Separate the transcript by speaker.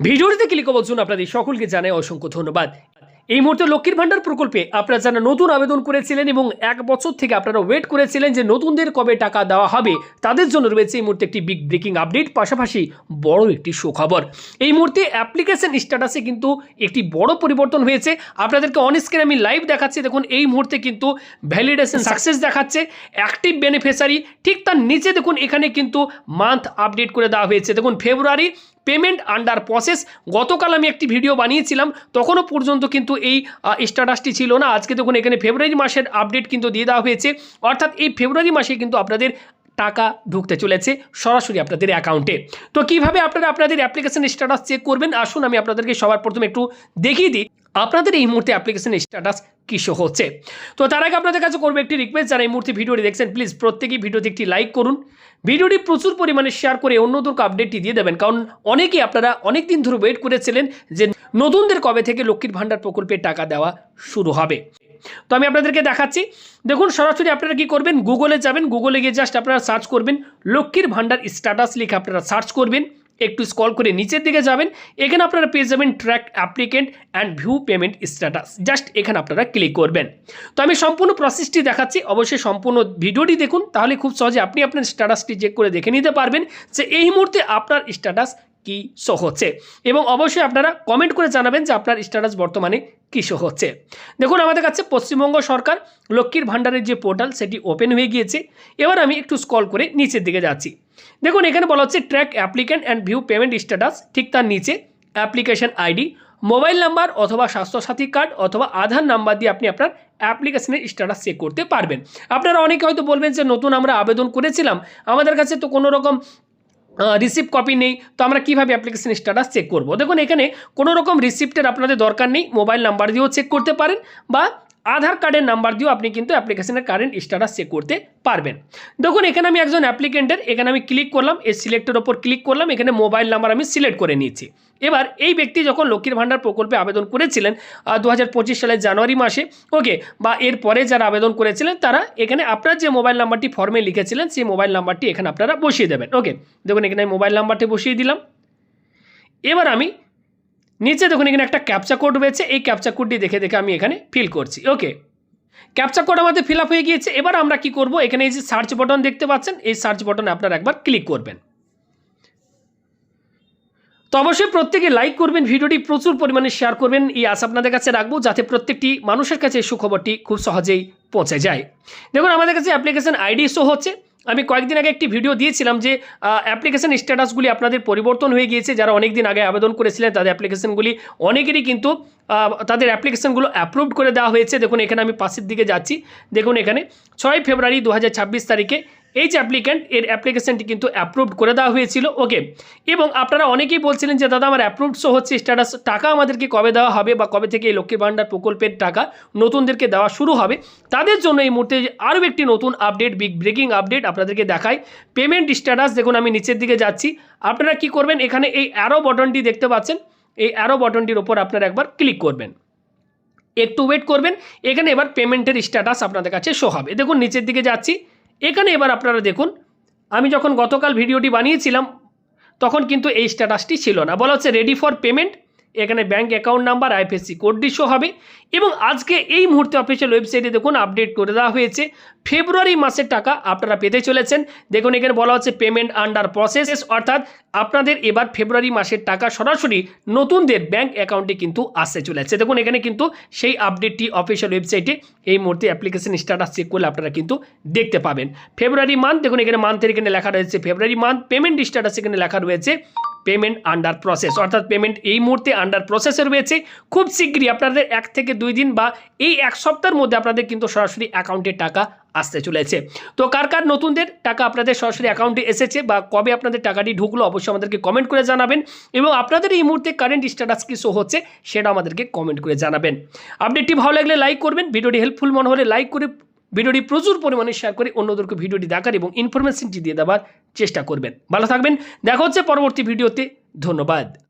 Speaker 1: ভিডিওটিতে ক্লিক জন্য আপনাদের সকলকে জানাই অসংখ্য ধন্যবাদ। এই মুহূর্তে লক্ষ্মীর ভান্ডার প্রকল্পে আপনারা যারা নতুন আবেদন করেছিলেন এবং এক বছর থেকে আপনারা ওয়েট করেছিলেন যে নতুনদের কবে টাকা দেওয়া হবে, তাদের জন্য রয়েছে এই মুহূর্তে একটি বিগ ব্রেকিং আপডেট পাশাপাশি বড় একটি সুখবর। এই মুহূর্তে অ্যাপ্লিকেশন স্ট্যাটাসে কিন্তু একটি বড় পরিবর্তন হয়েছে। আপনাদেরকে অন স্ক্রিন আমি লাইভ দেখাচ্ছি। দেখুন, এই মুহূর্তে কিন্তু ভ্যালিডেশন সাকসেস দেখাচ্ছে। অ্যাক্টিভ বেনিফিশিয়ারি ঠিক তার নিচে দেখুন, এখানে কিন্তু মান্থ আপডেট করে দেওয়া হয়েছে। দেখুন ফেব্রুয়ারি পেমেন্ট আন্ডার প্রসেস। গতকাল আমি একটি ভিডিও বানিয়েছিলাম, তখনও পর্যন্ত কিন্তু এই স্ট্যাটাসটি ছিল না। আজকে দেখুন, এখানে ফেব্রুয়ারি মাসের আপডেট কিন্তু দিয়ে দেওয়া হয়েছে। অর্থাৎ এই ফেব্রুয়ারি মাসে কিন্তু আপনাদের টাকা ঢুকতে চলেছে সরাসরি আপনাদের অ্যাকাউন্টে তো কীভাবে আপনারা আপনাদের অ্যাপ্লিকেশন স্ট্যাটাস চেক করবেন? আসুন, আমি আপনাদেরকে সবার প্রথমে একটু দেখিয়ে দিই। আপনাদের এই মুহূর্তে অ্যাপ্লিকেশন স্ট্যাটাস কী শো হচ্ছে? তো তার আগে আপনাদের কাছে করব একটি রিকোয়েস্ট যারা এই মুহূর্তে ভিডিওটি দেখছেন প্লিজ প্রত্যেকেই ভিডিওতে একটি লাইক করুন। ভিডিওটি প্রচুর পরিমাণে শেয়ার করে অন্যদেরকে আপডেটটি দিয়ে দেবেন। কারণ অনেকেই আপনারা অনেক দিন ধরে ওয়েট করেছিলেন যে নতুনদের কবে থেকে লক্ষ্মীর ভাণ্ডার প্রকল্পে টাকা দেওয়া শুরু হবে। তো আমি আপনাদেরকে দেখাচ্ছি। দেখুন, সরাসরি আপনারা কি করবেন? গুগলে যাবেন। গুগলে গিয়ে জাস্ট আপনারা সার্চ করবেন, লক্ষ্মীর ভাণ্ডার স্ট্যাটাস লিখে আপনারা সার্চ করবেন। একটু স্কল করে নিচের দিকে যাবেন, এখানে আপনারা পেয়ে যাবেন track applicant and view payment status just এখানে আপনারা ক্লিক করবেন। তো আমি সম্পূর্ণ প্রসেসটি দেখাচ্ছি, অবশ্যই সম্পূর্ণ ভিডিওটি দেখুন, তাহলে খুব সহজে আপনি আপনার স্ট্যাটাসটি চেক করে দেখে নিতে পারবেন যে এই মুহূর্তে আপনার স্ট্যাটাস কি শো হচ্ছে? এবং অবশ্যই আপনারা কমেন্ট করে জানাবেন যে আপনার স্ট্যাটাস বর্তমানে কী শো হচ্ছে। দেখুন, আমাদের কাছে পশ্চিমবঙ্গ সরকার লক্ষ্মীর ভাণ্ডারের যে পোর্টাল সেটি ওপেন হয়ে গিয়েছে। এবার আমি একটু স্কল করে নিচের দিকে যাচ্ছি। দেখুন, এখানে বলা হচ্ছে track applicant and view payment status ঠিক তার নিচে অ্যাপ্লিকেশন আইডি মোবাইল নাম্বার অথবা স্বাস্থ্যসাথী কার্ড অথবা আধার নাম্বার দিয়ে আপনি আপনার অ্যাপ্লিকেশনের স্ট্যাটাস চেক করতে পারবেন। আপনারা অনেকে হয়তো বলবেন যে, নতুন আমরা আবেদন করেছিলাম। আমাদের কাছে তো কোনো রকম রিসিপ্ট কপি নেই, তো আমরা কীভাবে অ্যাপ্লিকেশন স্ট্যাটাস চেক করব? দেখুন, এখানে কোনো রকম রিসিপ্টের আপনাদের দরকার নেই মোবাইল নাম্বার দিয়েও চেক করতে পারেন বা আধার কার্ডের নাম্বার দিয়েও আপনি কিন্তু অ্যাপ্লিকেশনের কারেন্ট স্ট্যাটাস চেক করতে পারবেন। দেখুন, এখানে আমি একজন অ্যাপ্লিকেন্টের এখানে আমি ক্লিক করলাম, এই সিলেক্টের ওপর ক্লিক করলাম, এখানে মোবাইল নাম্বার আমি সিলেক্ট করে নিয়েছি। এবার এই ব্যক্তি যখন লক্ষ্মীর ভাণ্ডার প্রকল্পে আবেদন করেছিলেন দু হাজার পঁচিশ সালের জানুয়ারি মাসে, ওকে, বা এর পরে যারা আবেদন করেছিলেন, তারা এখানে আপনার যে মোবাইল নাম্বারটি ফর্মে লিখেছিলেন, সেই মোবাইল নাম্বারটি এখানে আপনারা বসিয়ে দেবেন। ওকে, দেখুন, এখানে আমি মোবাইল নাম্বারটি বসিয়ে দিলাম। এবার আমি নিচে দেখুন, এখানে একটা ক্যাপচা কোড রয়েছে। এই ক্যাপচা কোডটি দেখে দেখে আমি এখানে ফিল করছি। ওকে ক্যাপচা কোড আমাদের ফিল হয়ে গিয়েছে। এবার আমরা কি করব? এখানে এই যে সার্চ বটন দেখতে পাচ্ছেন, এই সার্চ বাটনে আপনারা একবার ক্লিক করবেন। তো অবশ্যই প্রত্যেকে লাইক করবেন, ভিডিওটি প্রচুর পরিমাণে শেয়ার করবেন। এই আশা আপনাদের কাছে রাখব, যাতে প্রত্যেকটি মানুষের কাছে এই সুখবরটি খুব সহজেই পৌঁছে যায়। দেখুন, আমাদের কাছে অ্যাপ্লিকেশন আইডি শো হচ্ছে। আমি কয়েকদিন আগে একটি ভিডিও দিয়েছিলাম যে অ্যাপ্লিকেশন স্ট্যাটাসগুলি আপনাদের পরিবর্তন হয়ে গিয়েছে। যারা অনেক দিন আগে আবেদন করেছিলেন, তাদের অ্যাপ্লিকেশনগুলি অনেকেরই কিন্তু তাদের অ্যাপ্লিকেশনগুলো অ্যাপ্রুভড করে দেওয়া হয়েছে। দেখুন, এখানে আমি পাশের দিকে যাচ্ছি। দেখুন, এখানে ছয় ফেব্রুয়ারি দু হাজার ছাব্বিশ তারিখে এই যে অ্যাপ্লিক্যান্ট এর অ্যাপ্লিকেশনটি কিন্তু অ্যাপ্রুভড করে দেওয়া হয়েছিল ওকে এবং আপনারা অনেকেই বলছিলেন যে, দাদা, আমার অ্যাপ্রুভড শো হচ্ছে স্ট্যাটাস টাকা আমাদেরকে কবে দেওয়া হবে বা কবে থেকে এই লক্ষ্মী ভাণ্ডার প্রকল্পের টাকা নতুনদেরকে দেওয়া শুরু হবে? তাদের জন্য এই মুহূর্তে আরও একটি নতুন আপডেট বিগ ব্রেকিং আপডেট আপনাদেরকে দেখাই। পেমেন্ট স্ট্যাটাস দেখুন, আমি নিচের দিকে যাচ্ছি। আপনারা কি করবেন? এখানে এই অ্যারো বটনটি দেখতে পাচ্ছেন। এই অ্যারো বটনটির ওপর আপনারা একবার ক্লিক করবেন। একটু ওয়েট করবেন। এখানে এবার পেমেন্টের স্ট্যাটাস আপনাদের কাছে শো হবে। দেখুন, নিচের দিকে যাচ্ছি। এখানে এবার আপনারা দেখুন, আমি যখন গতকাল ভিডিওটি বানিয়েছিলাম, তখন কিন্তু এই স্ট্যাটাসটি ছিল না। বলা হচ্ছে রেডি ফর পেমেন্ট এখানে ব্যাঙ্ক অ্যাকাউন্ট নাম্বার আইএফএসসি কোডটি শো হবে এবং আজকে এই মুহূর্তে অফিসিয়াল ওয়েবসাইটে দেখুন আপডেট করে দেওয়া হয়েছে। ফেব্রুয়ারি মাসের টাকা আপনারা পেতে চলেছেন। দেখুন এখানে বলা হচ্ছে পেমেন্ট আন্ডার প্রসেস অর্থাৎ আপনাদের এবার ফেব্রুয়ারি মাসের টাকা সরাসরি নতুনদের ব্যাঙ্ক অ্যাকাউন্টে কিন্তু আসতে চলেছে। দেখুন এখানে কিন্তু সেই আপডেটটি অফিসিয়াল ওয়েবসাইটে এই মুহূর্তে অ্যাপ্লিকেশন স্ট্যাটাস চেক করলে আপনারা কিন্তু দেখতে পাবেন। ফেব্রুয়ারি মান্থ দেখুন এখানে মান্থের এখানে লেখা রয়েছে। ফেব্রুয়ারি মান্থ পেমেন্ট স্ট্যাটাস এখানে লেখা রয়েছে। পেমেন্ট আন্ডার প্রসেস অর্থাৎ পেমেন্ট এই মুহূর্তে আন্ডার প্রসেসে রয়েছে। খুব শীঘ্রই আপনাদের এক থেকে দুই দিন বা এই এক সপ্তাহের মধ্যে আপনাদের কিন্তু সরাসরি অ্যাকাউন্টে টাকা আসতে চলেছে। তো কার কার নতুনদের টাকা আপনাদের সরাসরি অ্যাকাউন্টে এসেছে বা কবে আপনাদের টাকাটি ঢুকলো অবশ্যই আমাদেরকে কমেন্ট করে জানাবেন এবং আপনাদের এই মুহূর্তে কারেন্ট স্ট্যাটাস কি শো হচ্ছে সেটা আমাদেরকে কমেন্ট করে জানাবেন। আপডেটটি ভালো লাগলে লাইক করবেন, ভিডিওটি হেল্পফুল মনে হলে লাইক করে ভিডিওটি প্রচুর পরিমাণে শেয়ার করে অন্যদেরকে ভিডিওটি দেখার এবং ইনফরমেশনটি দিয়ে দেওয়ার চেষ্টা করবেন। ভালো থাকবেন। দেখা হচ্ছে পরবর্তী ভিডিওতে। ধন্যবাদ।